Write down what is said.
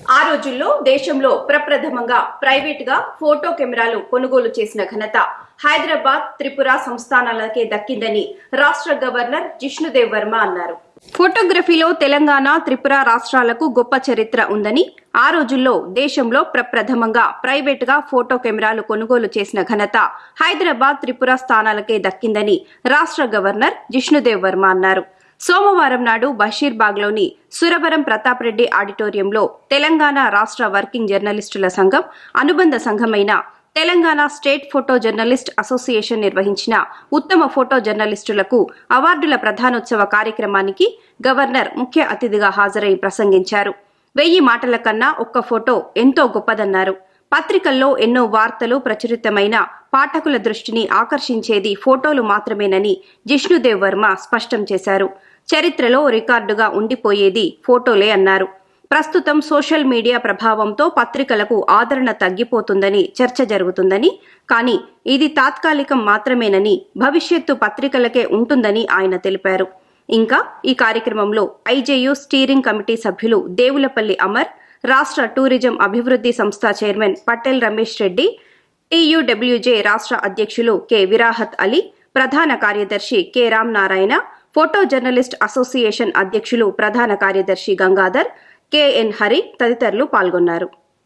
ఆ రోజుల్లో దేశంలో ప్రప్రథమంగా ప్రైవేట్గా ఫోటో కెమెరాలు కొనుగోలు చేసిన ఘనత హైదరాబాద్ త్రిపుర సంస్థానాలకే దక్కిందని రాష్ట్ర గవర్నర్ జిష్ణుదేవ్ వర్మ అన్నారు. ఫోటోగ్రఫీలో తెలంగాణ త్రిపుర రాష్ట్రాలకు గొప్ప చరిత్ర ఉందని ఆ రోజుల్లో దేశంలో ప్రప్రథమంగా ప్రైవేట్గా ఫోటో కెమెరాలు కొనుగోలు చేసిన ఘనత హైదరాబాద్ త్రిపుర స్థానాలకే దక్కిందని రాష్ట్ర గవర్నర్ జిష్ణుదేవ్ వర్మ అన్నారు. సోమవారం నాడు బషీర్బాగ్లోని సురవరం ప్రతాప్ రెడ్డి ఆడిటోరియంలో తెలంగాణ రాష్ట్ర వర్కింగ్ జర్నలిస్టుల సంఘం అనుబంధ సంఘమైన Telangana state photo journalist association నిర్వహించిన ఉత్తమ ఫోటో జర్నలిస్టులకు అవార్డుల ప్రధానోత్సవ కార్యక్రమానికి గవర్నర్ ముఖ్య అతిథిగా హాజరై ప్రసంగించారు. వెయ్యి మాటల కన్నా ఒక్క ఫోటో ఎంతో గొప్పదన్నారు. పత్రికల్లో ఎన్నో వార్తలు ప్రచురితమైన పాఠకుల దృష్టిని ఆకర్షించేది ఫోటోలు మాత్రమేనని జిష్ణుదేవ్ వర్మ స్పష్టం చేశారు. చరిత్రలో రికార్డుగా ఉండిపోయేది ఫోటోలే అన్నారు. ప్రస్తుతం సోషల్ మీడియా ప్రభావంతో పత్రికలకు ఆదరణ తగ్గిపోతుందని చర్చ జరుగుతుందని కానీ ఇది తాత్కాలికం మాత్రమేనని భవిష్యత్తు పత్రికలకే ఉంటుందని ఆయన తెలిపారు. ఇంకా ఈ కార్యక్రమంలో ఐజేయు స్టీరింగ్ కమిటీ సభ్యులు దేవులపల్లి అమర్ రాష్ట్ర టూరిజం అభివృద్ధి సంస్థ చైర్మన్ పటేల్ రమేష్ రెడ్డి టీయూడబ్ల్యూజే రాష్ట్ర అధ్యక్షులు కె. విరాహత్ అలీ ప్రధాన కార్యదర్శి K. Ram Narayana photo journalist association అధ్యక్షులు ప్రధాన కార్యదర్శి గంగాధర్ కెఎన్ హరి తదితరులు పాల్గొన్నారు.